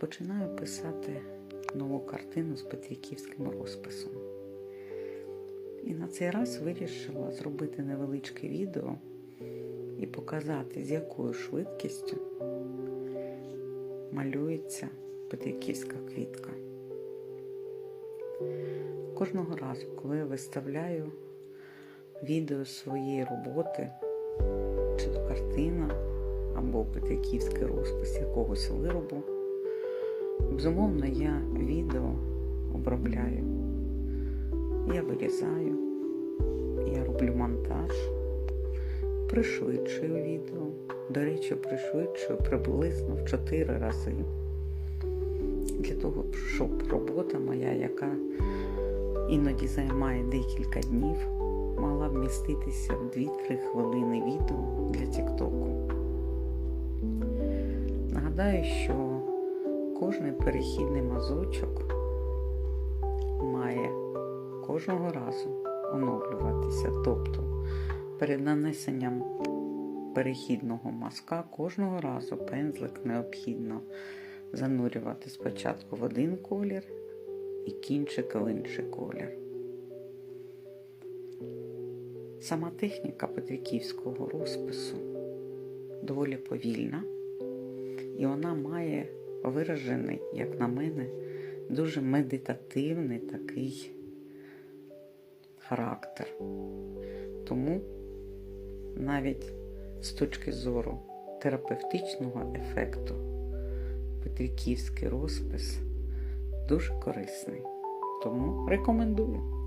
Починаю писати нову картину з петриківським розписом. І на цей раз вирішила зробити невеличке відео і показати, з якою швидкістю малюється петриківська квітка. Кожного разу, коли я виставляю відео своєї роботи, чи то картина, або петриківський розпис якогось виробу, безумовно, я відео обробляю. Я вирізаю, я роблю монтаж, пришвидшую відео. До речі, пришвидшую приблизно в 4 рази. Для того, щоб робота моя, яка іноді займає декілька днів, могла вміститися в 2-3 хвилини відео для Тіктоку. Нагадаю, що кожний перехідний мазочок має кожного разу оновлюватися. Тобто перед нанесенням перехідного мазка кожного разу пензлик необхідно занурювати спочатку в один колір і кінчик в інший колір. Сама техніка петриківського розпису доволі повільна, і вона має виражений, як на мене, дуже медитативний такий характер. Тому навіть з точки зору терапевтичного ефекту петриківський розпис дуже корисний. Тому рекомендую.